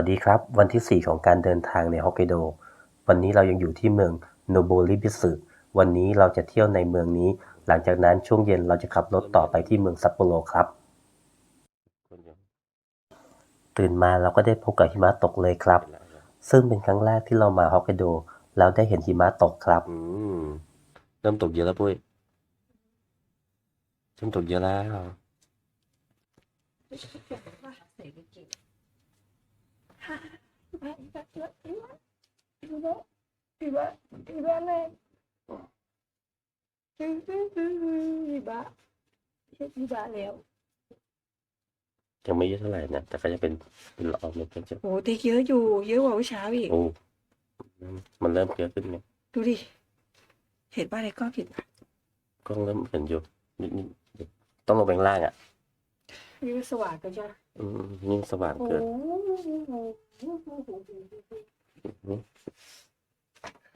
สวัสดีครับ วันที่ 4 ของการเดินทางในฮอกไกโด วันนี้เรายังอยู่ที่เมืองโนโบริบิสึวันนี้เราจะเที่ยวในเมืองนี้ หลังจากนั้นช่วงเย็นเราจะขับรถต่อไปที่เมืองซัปโปโรครับ ตื่นมาเราก็ได้พบกับหิมะตกเลยครับ ซึ่งเป็นครั้งแรกที่เรามาฮอกไกโดแล้วได้เห็นหิมะตกครับเริ่มตกเยอะแล้วปุ้ยเริ่มตกเยอะแล้ว แล้วยังไม่เยอะเท่าไหร่นะแต่ก็จะเป็นเป็นละอองเล็กๆจะโอ้เด็กเยอะอยู่ เยอะกว่าเมื่อเช้าอีกโอ้มันเริ่มเยอะขึ้นไงดูดิ เห็นป่ะในกล้องเห็นป่ะกล้องเริ่มเห็นอยู่นิดนิดต้องลงไปข้างล่างอะนี่มันสว่างกันจ้ะอืมยิ่งสว่างโอ้เกิน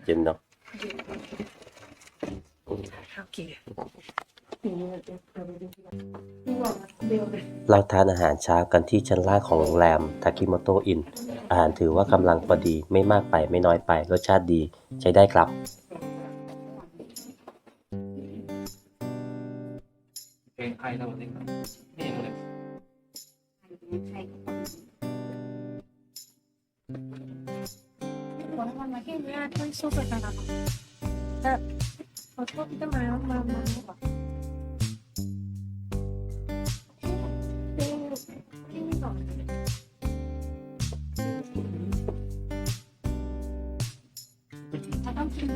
เย็นเนาะอืมโอเคนี่บอกเดียวเลยเราทานอาหารเช้ากันที่ชั้นล่างของโรงแรมทากิโมโตะอิน อาหารถือว่ากำลังพอดีไม่มากไปไม่น้อยไปรสชาติดีใช้ได้ครับ เ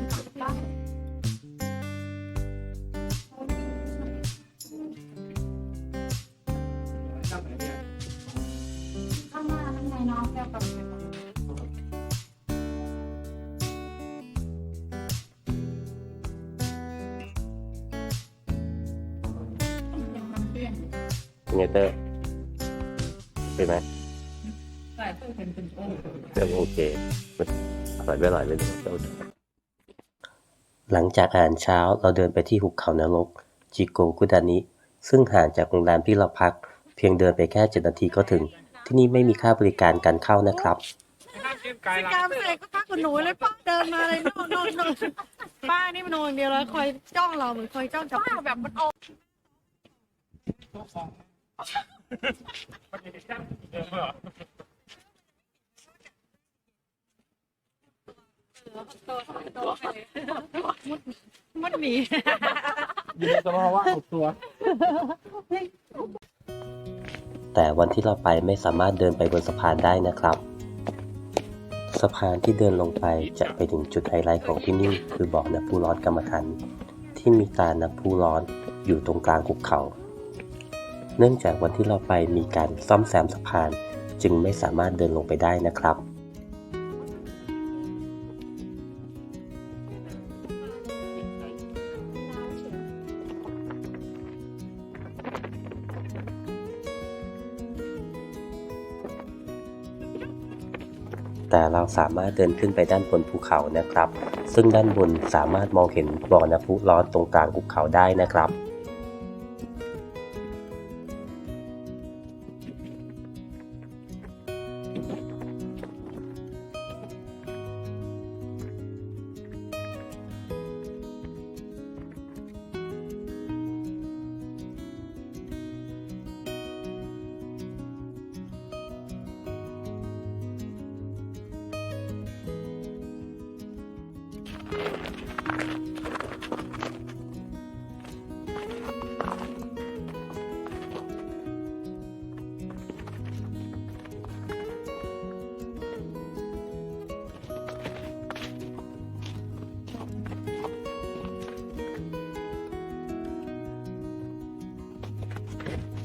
ป็นไงเตอร์เป็นไหมใส่เพื่อเป็นเป็นโอ้เริ่มโอเคอร่อยไม่อร่อยไม่รู้เจ้าห ลังจากอาหารเช้าเราเดินไปที่หุบเขานรก จิโกกุดานิ ซึ่งห่างจากโรงแรมที่เราพัก เพียงเดินไปแค่7นาทีก็ถึง ที่นี่ไม่มีค่าบริการการเข้านะครับกามเสกก็ทักกับหนูเลยป้าเดินมาเลยโน่นโน่นโน่นป้านี่มันโน่นอย่างเดียวเลยคอยจ้องเราเหมือนคอยจ้องจับแบบมันออกมันหนีอ ยู่ในสภาวะอดตัว แต่วันที่เราไปไม่สามารถเดินไปบนสะพานได้นะครับ สะพานที่เดินลงไปจะไปถึงจุดไฮไลท์ของที่นี่คือบ่อน้ำพุร้อนกรรมฐานที่มีตาน้ำพุร้อนอยู่ตรงกลางหุบเขา เนื่องจากวันที่เราไปมีการซ่อมแซมสะพานจึงไม่สามารถเดินลงไปได้นะครับ สามารถเดินขึ้นไปด้านบนภูเขานะครับ ซึ่งด้านบนสามารถมองเห็นบ่อน้ำพุร้อนตรงกลางภูเขาได้นะครับ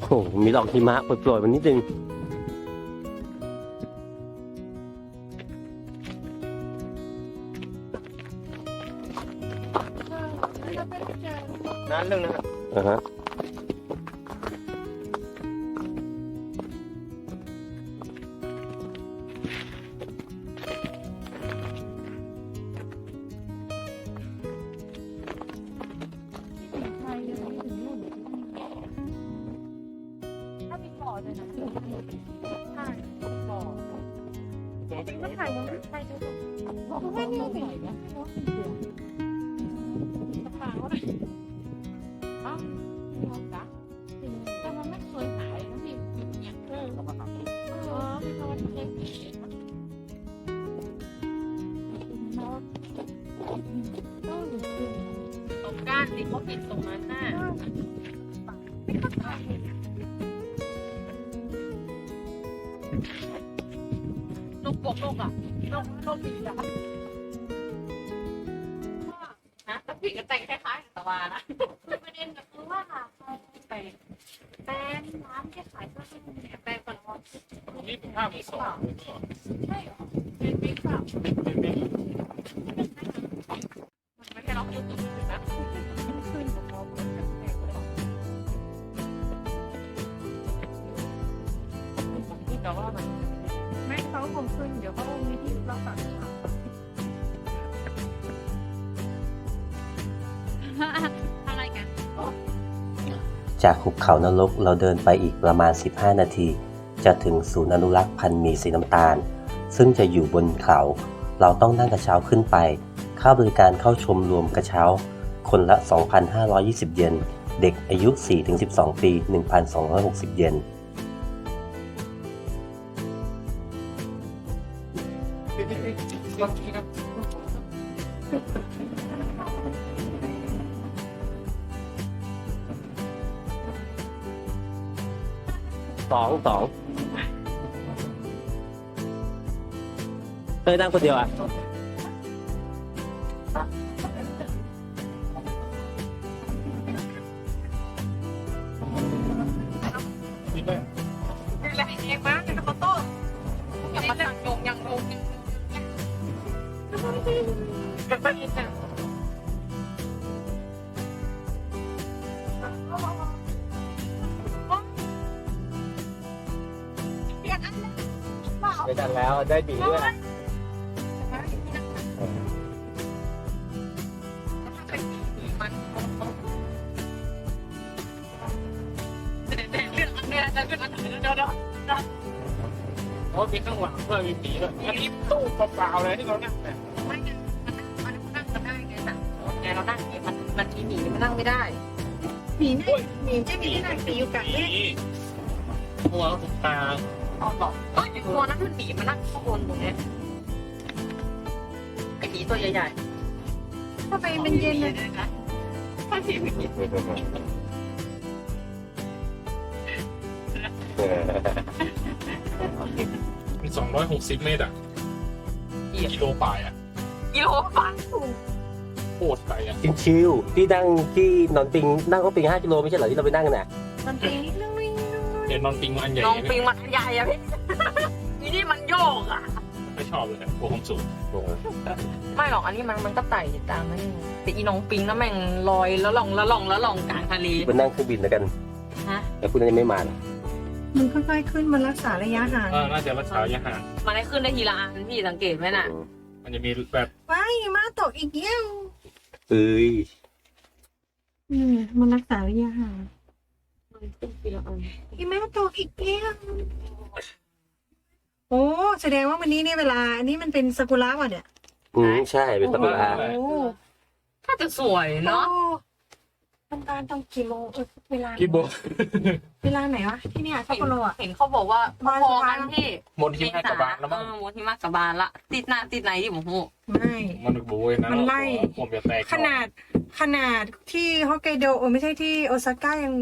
โอ้มีดอกหิมะโปรยๆมันนิดนึง 何を手に入れ。 ผิดก็แต่งคล้ายๆกับตะวานะคือประเด็นก็คือว่าแป้งแป้งร้านที่ขายเสื้อผ้าเนี่ยแป้งก่อนว่านี่เป็นภาพที่สองใช่เหรอเป็นบิ๊กเปล่าเป็นเป็นมันไม่ใช่เราพูดถึงนะขึ้นกับเราแป้งเลยผมคิดแต่ว่ามันแม่เขาคงขึ้นเดี๋ยวเขาคงมีที่รักษาอะ จากหุบเขานรกเราเดินไปอีกประมาณ 15 นาที จะถึงศูนย์อนุรักษ์พันธุ์มีสีน้ำตาล ซึ่งจะอยู่บนเขา เราต้องนั่งกระเช้าขึ้นไป ค่าบริการเข้าชมรวมกระเช้า คนละ 2,520 เยน เด็กอายุ 4-12 ปี 1,260 เยน สองเคยนั่งคนเดียวอะ ไม่ทันแล้วได้บีด้วยเพราะมีข้างหลังเพื่อมีปีด้วยอันนี้ตู้เปล่าๆเลยที่เรานั่งเนี่ยไม่ไงมันมันนั่งกันได้ไงแต่ไงเรานั่งไงมันมันมีหมีมันนั่งไม่ได้หมีเนี่ยหมีจะมีที่นั่งหมีอยู่กับเนี่ยหัวถูกตาอ๋อหรอเอ้ย ตัวนั้นมันหมีมันนั่งข้างบนตรงเนี้ยไอหมีตัวใหญ่ๆทำไมมันเย็นเลยนะถ้าหมีไม่กินเป็นสองร้อยหกสิบเมตรอะ กิโลป่ายอะ กิโลฝังถูกโคตรไกลอะ ชิวๆที่นั่งที่นอนปิงนั่งก็ปิงห้ากิโลไม่ใช่เหรอที่เราไปนั่งกันน่ะมันปีนิดนึงเห็นนอนปิงมันใหญ่น้องปิงมันใหญ่อะพี่อีนี่มันโยกอะไม่ชอบเลยกลัวความสูงไม่หรอกอันนี้มันมันก็ไต่ตามนั่นแต่อีน้องปิงแล้วแม่งลอยแล้วลองแล้วลองแล้วลองกลางทะเลไปนั่งเครื่องบินแล้วกัน ฮะแต่คุณยังไม่มานะมันค่อยๆขึ้นมันรักษาระยะห่างเออน่าจะรักษาระยะห่างมันได้ขึ้นได้ทีละอันพี่สังเกตไหมน่ะ มันจะมีแบบว้ายมาตกอีกเยี่ยวเอ้ยอืมมันรักษาระยะห่างมันขึ้นทีละอันอีแม่ตกอีกเยี่ยว โอ้แสดงว่าวันนี้เนี่ยเวลา อันนี้มันเป็นซากุระว่ะเนี่ยอืมใช่เป็นตำราโอ้ถ้าจะสวยเนาะทำการต้องกี่โมงเออเวลาพี่โบเวลาไหนวะที่เนี่ยซัปโปโรอะเห็นเขาบอกว่าวันพสุอดท้ายกันพี่หมดที่แม่กระบาลแล้วมั้งเออหมดที่มากกระบาลละติดหน้าติดไหนที่ผมโหไม่มันโบยนะมันไล่ผมจะแตกขนาดขนาดที่ฮอกไกโดโอไม่ใช่ที่โอซาก้ายัง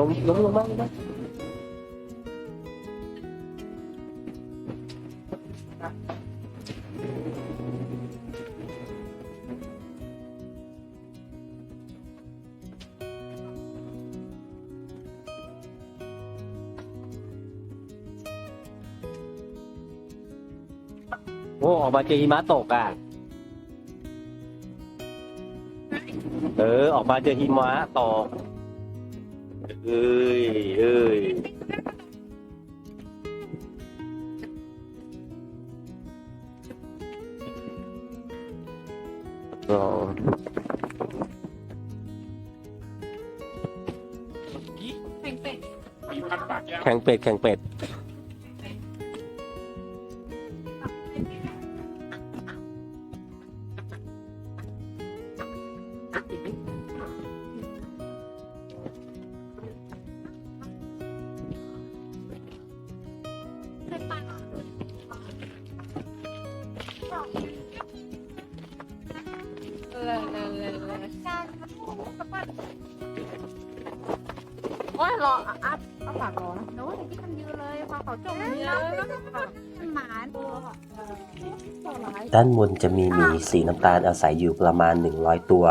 ล้มล้มลงบ้างบ้างโอ้ออกมาเจอหิมะตกอะ เออ ออกมาเจอหิมะตก เอ้ยเอ้ยลองแข่งเป็ดมีพันปากแก้วแข่งเป็ดแข่งเป็ด เลยเลยเลยเลยโอ้ยรออัพเอาปากรอนะหนูที่มันยืนเลยพอเขาจมเยเนื้ออะมันหมานด้านบนจะมีหมีสีน้ำตาลอาศัยอยู่ประมาณ 100 ตัว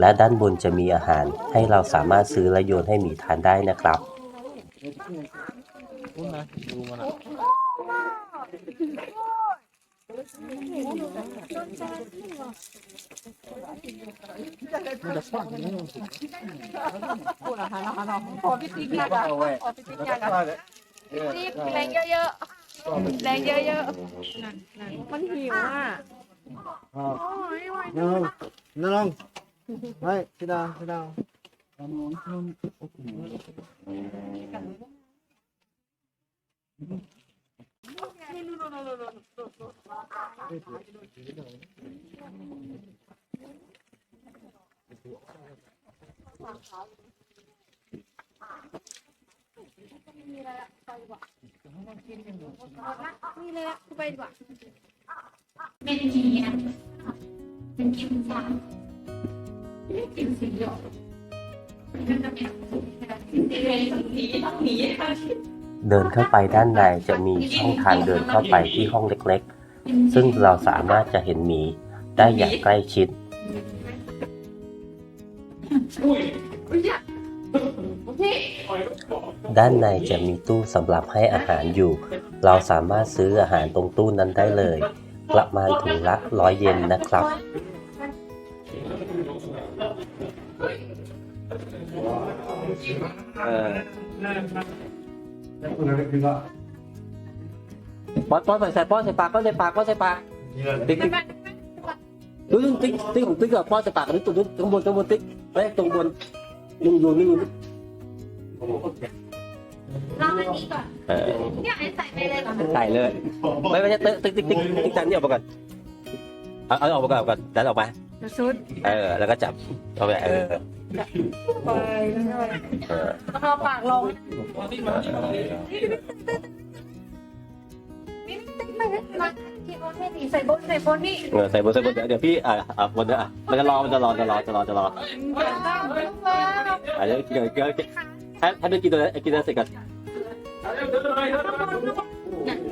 และด้านบนจะมีอาหารให้เราสามารถซื้อและโยนให้หมีทานได้นะครับ พูดนะคะนะ คะน้องขอพี่ติ๊กยากันขอพี่ติ๊กยากันรีบแรงเยอะๆแรงเยอะมันหิวอะ No, no, no. Right, sit down, sit down. ๆนี่เลยละไปดีกว่าเป็นทีอะเป็นกินฟ้ากินสีหยกมันจะเป็นสีแดงสีต้องหนี เดินเข้าไปด้านในจะมีช่องทางเดินเข้าไปที่ห้องเล็กๆ ซึ่งเราสามารถจะเห็นหมีได้อย่างใกล้ชิด ด้านในจะมีตู้สำหรับให้อาหารอยู่ เราสามารถซื้ออาหารตรงตู้นั้นได้เลย ประมาณถุงละร้อยเยนนะครับ เออ ป้อนป้อนใส่ใส่ป้อนใส่ปากป้อนใส่ปากป้อนใส่ปากติ๊กติ๊กดูดูติ๊กติ๊กของติ๊กกับป้อนใส่ปากอันนี้ตัวนู้นข้างบนข้างบนติ๊กเอ้ยตรงบนนิ่งอยู่นิ่งอยู่ลองอันนี้ก่อนเออเนี่ยใส่ไปเลยก่อนใส่เลยไม่ไม่ใช่ติ๊กติ๊กติ๊กติ๊กติ๊กจันนี่ออกมาก่อนเอาเอาออกมาก่อนเอาก่อนดันออกมาชุดเออแล้วก็จับเอาไปเออ ไปเออแล้วก็ปากลงที่โอนให้ดีใส่บนใส่บนนี่เออใส่บนใส่บนเดี๋ยวเดี๋ยวพี่อ่าอ่าบนเดี๋ยวอะมันจะรอมันจะรอจะรอจะรอจะรออะเดี๋ยวเดี๋ยวเดี๋ยวให้ให้ไปกินตัวนั้กินตัวเสร็จก่อน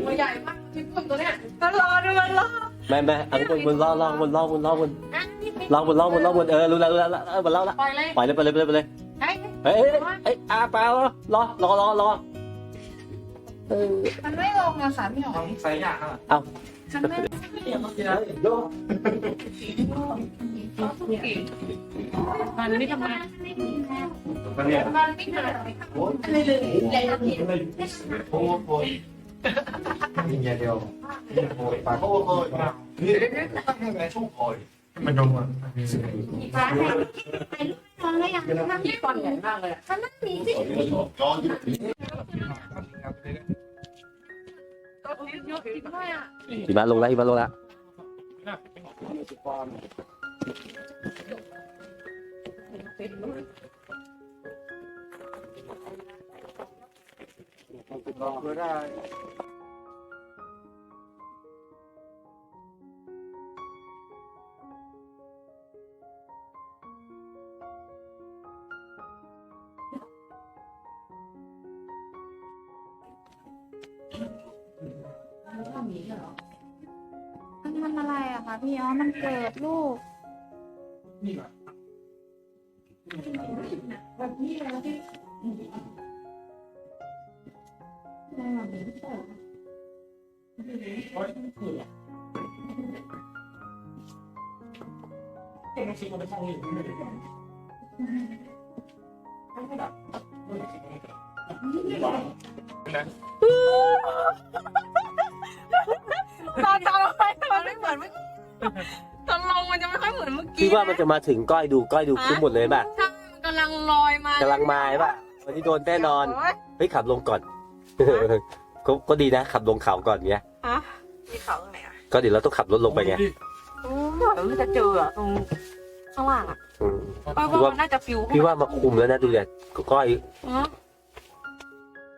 ตัวใหญ่มากชิ้นตัวเนี้ยก็รอด้วยมันรอแม่แม่เอาบนบนล่อล่อบนล่อบนล่อบนอะ ล่อบนล่อบนล่อบนเออรู้แล้วรู้แล้วเออบนล่อละปล่อยเลยปล่อยเลยไปเลยไปเลยไปเลยไอ้เฮ้ยเฮ้ยเฮ้ยอาเปล่ารอรอรอรอรอเออมันไม่ลงอะค่ะพี่หอยใส่ยากอะฉันไม่มันนี่ทำไมมันเนี่ยมันไม่เกิดอะไรครับเลยเลยเลยเลยโอ้โหนี่เดียวโอ้ยปากโอ้โหนี่ตั้งยังไงช่วงคอย มันยงอะฟ้าใส่ใส่ลูกนอนแล้วยังนั่งที่ตอนใหญ่มากเลยฉันนั่งหนีสิย้อนยุคเยอะจริงด้วอะหิมะลงแล้วหิมะ ลงแล้วไม่ได้มันทำอะไรอะคะพี่อ๋อ มันเกิดลูก นี่ก่อนเต ตอนลงมันจะไม่ค่อยเหมือนเมื่อกี้พี่ว่ามันจะมาถึงก้อยดูก้อยดูคุ้มหมดเลยป่ะใช่มันกำลังลอยมากำลังมาใช่ป่ะวันนี้โดนแน่นอนโยเฮ้ยขับลงก่อนก็ก็ดีนะขับลงเขาก่อนเงี้ยฮะมีเขาตรงไหนอะก็เดี๋ยวเราต้องขับรถลงไปไงโอ้เดี๋ยวมันจะเจออะตรงข้างล่างอะอืมป้าพี่ว่า ว่ามันน่าจะฟิวพี่ว่ามาคุมแล้วนะดูเนี่ยก้อย ฮะ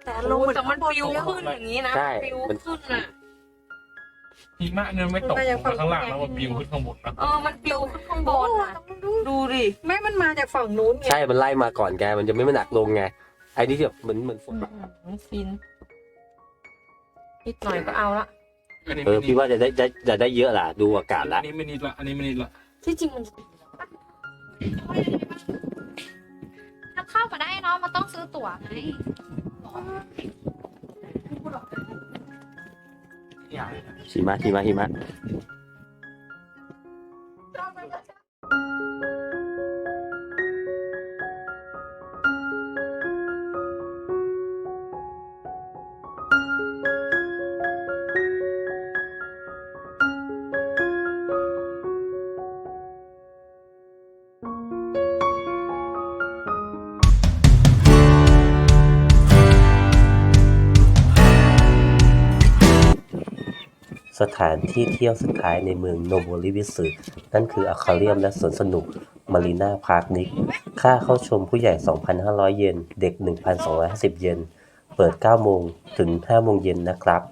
แต่ลงแต่มันฟิวขึ้นอย่างนี้นะใช่ฟิวมัน ขึ้นอะ หิมะเนี่ยไม่ตกลงมาข้างล่างแล้วมันปลิวขึ้นข้างบนนะเออมันฟิวขึ้นข้างบนอะดูดิแม่มันมาจากฝั่งนู้นไงใช่มันไล่มาก่อนแกมันจะไม่มาหนักลงไงไอ้นี่แบบเหมือนเหมือนฝนฟินนิดหน่อยก็เอาละอันนี้เออไม่นิพี่ดว่าจะได้จะจะได้เยอะล่ะ ดูอากาศอัละนนี้ไม่นิดละอันนี้ไม่นิดละที่จริงมันถ้าเข้ามาได้เนาะมันต้องซื้อตั๋วไง หิมะหิมะหิมะ ถานที่เที่ยวสุดท้ายในเมืองโนโบริวิสึนั่นคืออะคาเรียมและสวนสนุกมารีนาพาร์คนิก ค่าเข้าชมผู้ใหญ่ 2,500 เยน เด็ก 1,250 เยน เปิด 9 โมงถึง 5 โมงเย็นนะครับ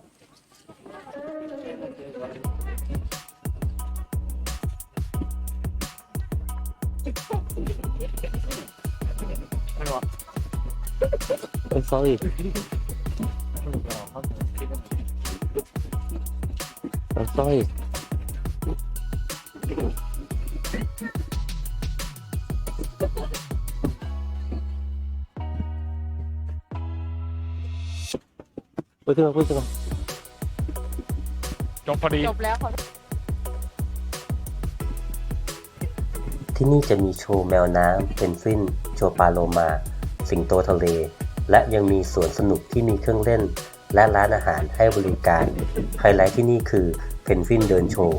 เอ้ย sorry เอ้ย sorry พูดขึ้นมาพูดขึ้นมาจบพอดี จบแล้วขอที่นี่จะมีโชว์แมวน้ำเพนฟินโชว์ปลาโลมา สิงโตทะเล และยังมีสวนสนุกที่มีเครื่องเล่น และร้านอาหารให้บริการ ไฮไลท์ที่นี่คือเพนฟินเดินโชว์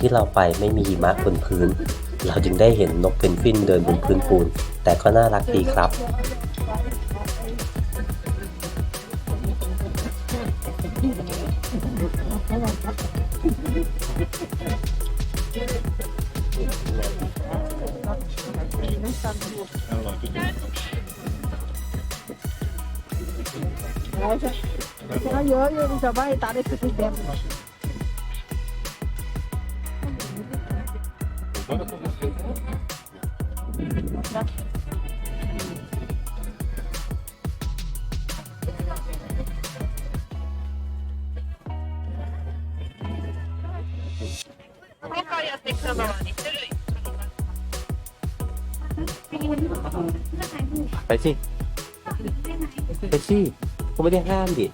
ที่เราไปไม่มีหิมะบนพื้น เราจึงได้เห็นนกเพนกวินเดินบนพื้นปูน แต่ก็น่ารักดีครับอะได้สุดๆ ปสิ ไปสิเขาไม่ได้ห้ามดิ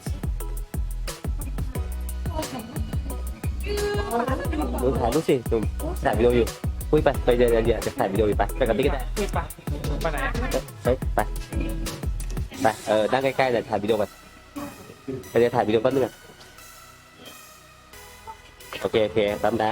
หนูถ่ายรูปสิหนูถ่ายวิดีโออยู่อุ้ยไปไปเดี๋ยวเดี๋ยวเดี๋ยวจะถ่ายวิดีโออยู่ไปไปกับติ๊กก็ได้ไปไปไหนไปไปไปเออนั่งใกล้ๆเดี๋ยวถ่ายวิดีโอไปไปเดี๋ยวถ่ายวิดีโอแป๊บนึงอะโอเคโอเคตามนะ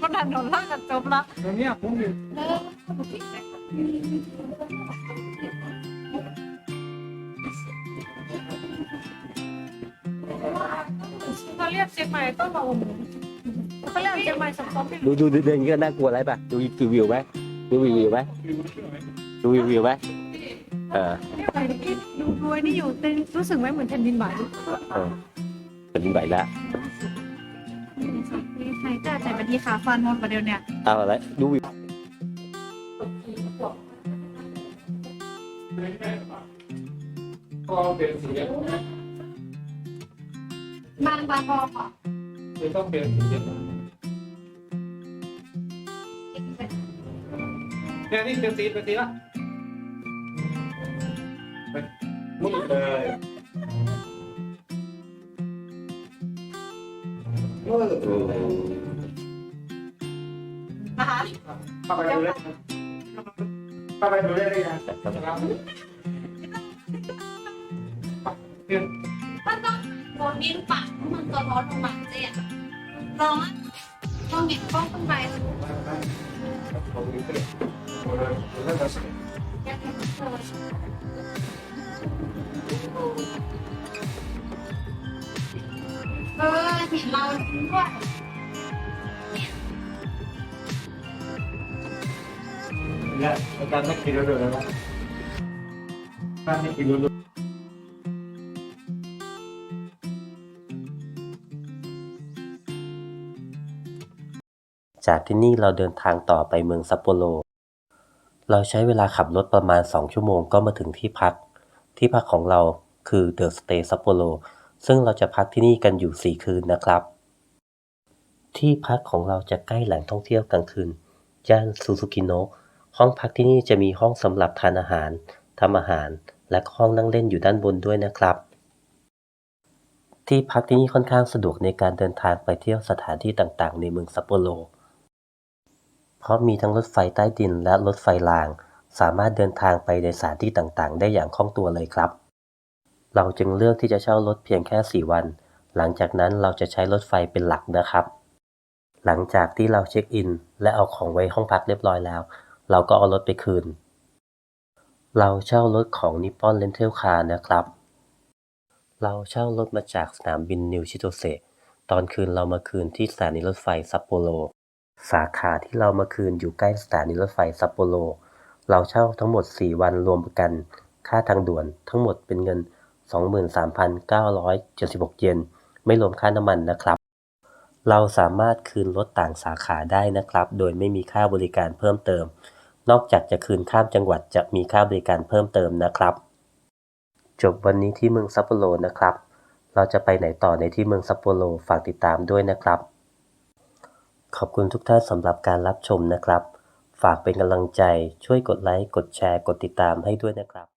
บนถนนล่ากันจบละตรงเนี้ยผมอยู่เขาเรียกเชียงใหม่ต้องมาอุ่นเขาเรียกเชียงใหม่สปอร์ตดูดูดูเดินอย่างนี้ก็น่ากลัวอะไรป่ะดูดูวิวไหมดูวิววิวไหมดูวิววิวไหมเออเรียกอะไรที่ดูรวยนี่อยู่เต้นรู้สึกไหมเหมือนแผ่นดินไหวเออเป็นไหวแล้ว ใช่จ้าใจเป็นที่ขาฟันมอนประเดี๋ยวเนี่ย เอาอะไรดูวิวก็เปลี่ยนสีบางบางบอกอะจะต้องเปลี่ยนสีเนี่ยนี่เปลี่ยนสีเปลี่ยนสีละมุดเลยนะค เข้าไปดูเลยเข้าไปดูได้เลยยังมันต้องโดนดินปักมันตัวร้อนลงมาเจ๊ร้อนต้องเห็นกล้องขึ้นไปเออเห็นเราด้วย นแล้วจากที่นี่เราเดินทางต่อไปเมืองซัปโปโร เราใช้เวลาขับรถประมาณ 2 ชั่วโมงก็มาถึงที่พัก ที่พักของเราคือ The Stay Sapporo ซึ่งเราจะพักที่นี่กันอยู่ 4 คืนนะครับ ที่พักของเราจะใกล้แหล่งท่องเที่ยวกลางคืน ย่านซูซูกิโนะ ห้องพักที่นี่จะมีห้องสำหรับทานอาหารทำอาหาร และห้องนั่งเล่นอยู่ด้านบนด้วยนะครับ ที่พักที่นี่ค่อนข้างสะดวกในการเดินทางไปเที่ยวสถานที่ต่างๆ ในเมืองซัปโปโร เพราะมีทั้งรถไฟใต้ดินและรถไฟราง สามารถเดินทางไปในสถานที่ต่างๆ ได้อย่างคล่องตัวเลยครับ เราจึงเลือกที่จะเช่ารถเพียงแค่ 4 วัน หลังจากนั้นเราจะใช้รถไฟเป็นหลักนะครับ หลังจากที่เราเช็คอิน และเอาของไว้ห้องพักเรียบร้อยแล้ว เราก็เอารถไปคืน เราเช่ารถของ Nippon Rental Car นะครับ เราเช่ารถมาจากสนามบินนิวชิโตเซตอนคืนเรามาคืนที่สถานีรถไฟซัปโปโร สาขาที่เรามาคืนอยู่ใกล้สถานีรถไฟซัปโปโร เราเช่าทั้งหมด 4 วันรวมกัน ค่าทางด่วนทั้งหมดเป็นเงิน 23,976 เยน ไม่รวมค่าน้ำมันนะครับ เราสามารถคืนรถต่างสาขาได้นะครับ โดยไม่มีค่าบริการเพิ่มเติม นอกจากจะคืนข้ามจังหวัดจะมีค่าบริการเพิ่มเติมนะครับ จบวันนี้ที่เมืองซัปโปโรนะครับ เราจะไปไหนต่อในที่เมืองซัปโปโรฝากติดตามด้วยนะครับ ขอบคุณทุกท่านสำหรับการรับชมนะครับ ฝากเป็นกำลังใจช่วยกดไลค์กดแชร์กดติดตามให้ด้วยนะครับ